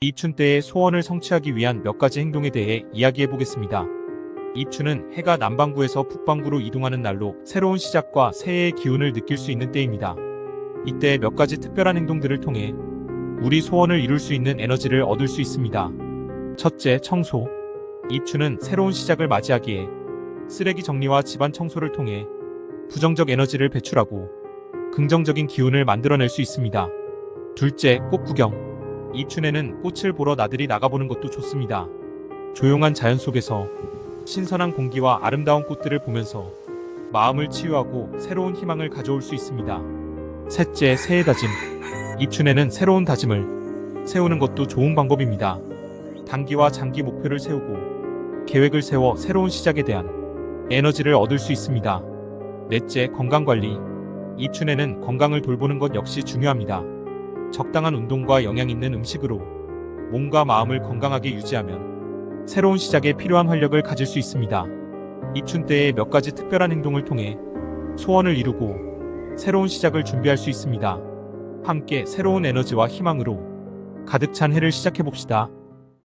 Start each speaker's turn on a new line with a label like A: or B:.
A: 입춘 때의 소원을 성취하기 위한 몇 가지 행동에 대해 이야기해 보겠습니다. 입춘은 해가 남반구에서 북반구로 이동하는 날로 새로운 시작과 새해의 기운을 느낄 수 있는 때입니다. 이때 몇 가지 특별한 행동들을 통해 우리 소원을 이룰 수 있는 에너지를 얻을 수 있습니다. 첫째, 청소. 입춘은 새로운 시작을 맞이하기에 쓰레기 정리와 집안 청소를 통해 부정적 에너지를 배출하고 긍정적인 기운을 만들어낼 수 있습니다. 둘째, 꽃 구경. 입춘에는 꽃을 보러 나들이 나가보는 것도 좋습니다. 조용한 자연 속에서 신선한 공기와 아름다운 꽃들을 보면서 마음을 치유하고 새로운 희망을 가져올 수 있습니다. 셋째, 새해 다짐. 입춘에는 새로운 다짐을 세우는 것도 좋은 방법입니다. 단기와 장기 목표를 세우고 계획을 세워 새로운 시작에 대한 에너지를 얻을 수 있습니다. 넷째, 건강 관리. 입춘에는 건강을 돌보는 것 역시 중요합니다. 적당한 운동과 영양 있는 음식으로 몸과 마음을 건강하게 유지하면 새로운 시작에 필요한 활력을 가질 수 있습니다. 입춘 때의 몇 가지 특별한 행동을 통해 소원을 이루고 새로운 시작을 준비할 수 있습니다. 함께 새로운 에너지와 희망으로 가득 찬 해를 시작해 봅시다.